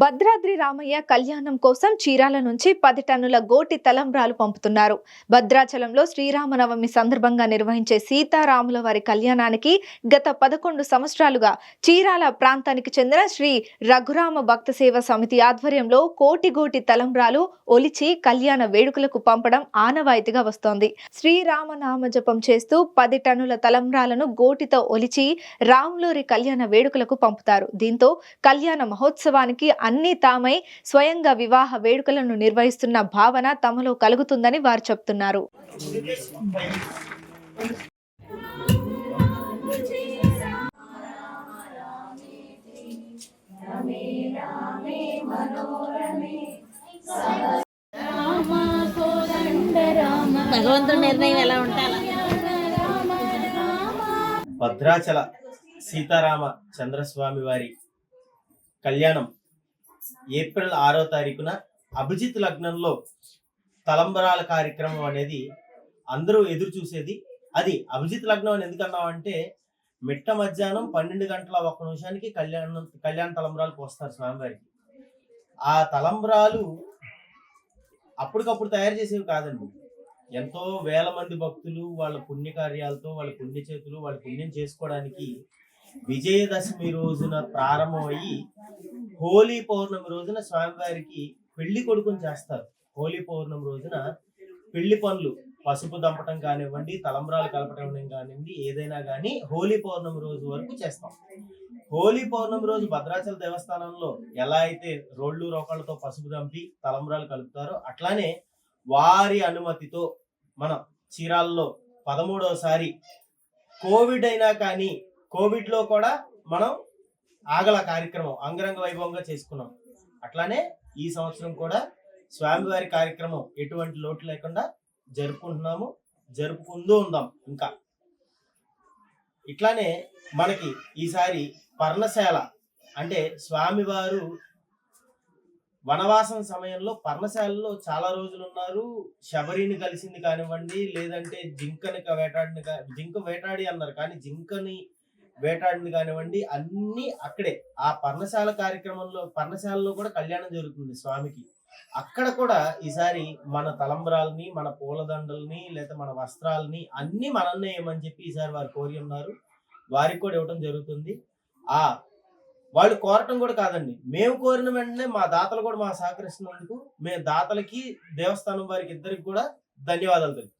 భద్రాద్రి రామయ్య కళ్యాణం కోసం చీరాల నుంచి పది టన్నుల గోటి తలంబ్రాలు పంపుతున్నారు. భద్రాచలంలో శ్రీరామనవమి సందర్భంగా నిర్వహించే సీతారాముల వారి కళ్యాణానికి గత పదకొండు సంవత్సరాలుగా చీరాల ప్రాంతానికి చెందిన శ్రీ రఘురామ భక్త సేవ సమితి ఆధ్వర్యంలో కోటి గోటి తలంబ్రాలు ఒలిచి కళ్యాణ వేడుకలకు పంపడం ఆనవాయితీగా వస్తోంది. శ్రీరామనామ జపం చేస్తూ పది టన్నుల తలంబ్రాలను గోటితో ఒలిచి రాములూరి కళ్యాణ వేడుకలకు పంపుతారు. దీంతో కళ్యాణ మహోత్సవానికి అన్ని తామై స్వయంగా వివాహ వేడుకలను నిర్వహిస్తున్న భావన తమలో కలుగుతుందని వారు చెప్తున్నారు. భగవంతుడి నిర్ణయం ఎలా భద్రాచల సీతారామ చంద్రస్వామి వారి కళ్యాణం ఏప్రిల్ ఆరో తారీఖున అభిజిత్ లగ్నంలో తలంబరాల కార్యక్రమం అనేది అందరూ ఎదురు చూసేది. అది అభిజిత్ లగ్నం అని ఎందుకన్నామంటే మిట్ట మధ్యాహ్నం పన్నెండు గంటల ఒక్క నిమిషానికి కళ్యాణం కళ్యాణ తలంబరాలకు వస్తారు స్వామివారికి. ఆ తలంబరాలు అప్పటికప్పుడు తయారు చేసేవి కాదండి. ఎంతో వేల మంది భక్తులు వాళ్ళ పుణ్య కార్యాలతో వాళ్ళ పుణ్య చేతులు వాళ్ళ పుణ్యం చేసుకోవడానికి విజయదశమి రోజున ప్రారంభమయ్యి హోలీ పౌర్ణమి రోజున స్వామివారికి పెళ్ళి కొడుకుని చేస్తారు. హోలీ పౌర్ణమి రోజున పెళ్ళి పనులు పసుపు దంపటం కానివ్వండి తలంబ్రాలు కలపటం కానివ్వండి ఏదైనా కానీ హోలీ పౌర్ణమి రోజు వరకు చేస్తాం. హోలీ పౌర్ణమి రోజు భద్రాచల దేవస్థానంలో ఎలా అయితే రోళ్ళు రోకళ్ళతో పసుపు దంపి తలంబ్రాలు కలుపుతారో అట్లానే వారి అనుమతితో మన చీరాల్లో పదమూడవసారి కోవిడ్ అయినా కానీ కోవిడ్లో కూడా మనం ఆగల కార్యక్రమం అంగరంగ వైభవంగా చేసుకున్నాం. అట్లానే ఈ సంవత్సరం కూడా స్వామివారి కార్యక్రమం ఎటువంటి లోటు లేకుండా జరుపుకుంటున్నాము జరుపుకుంటూ ఉందాం ఇంకా. ఇట్లానే మనకి ఈసారి పర్ణశాల అంటే స్వామివారు వనవాసం సమయంలో పర్ణశాలలో చాలా రోజులు ఉన్నారు. శబరిని కలిసింది కానివ్వండి లేదంటే జింకని వేటాడిని జింక వేటాడి అన్నారు. కానీ జింకని వేటాడిని కానివ్వండి అన్ని అక్కడే. ఆ పర్ణశాల కార్యక్రమంలో పర్ణశాలలో కూడా కళ్యాణం జరుగుతుంది స్వామికి. అక్కడ కూడా ఈసారి మన తలంబరాలని మన పూలదండల్ని లేదా మన వస్త్రాలని అన్ని మనల్నే ఏమని చెప్పి ఈసారి వారు కోరి ఉన్నారు. వారికి కూడా ఇవ్వటం జరుగుతుంది. ఆ వాళ్ళు కోరటం కూడా కాదండి. మేము కోరిన వెంటనే మా దాతలు కూడా మా సహకరిస్తున్నందుకు మేము దాతలకి దేవస్థానం వారికి ఇద్దరికి కూడా ధన్యవాదాలు తెలుపు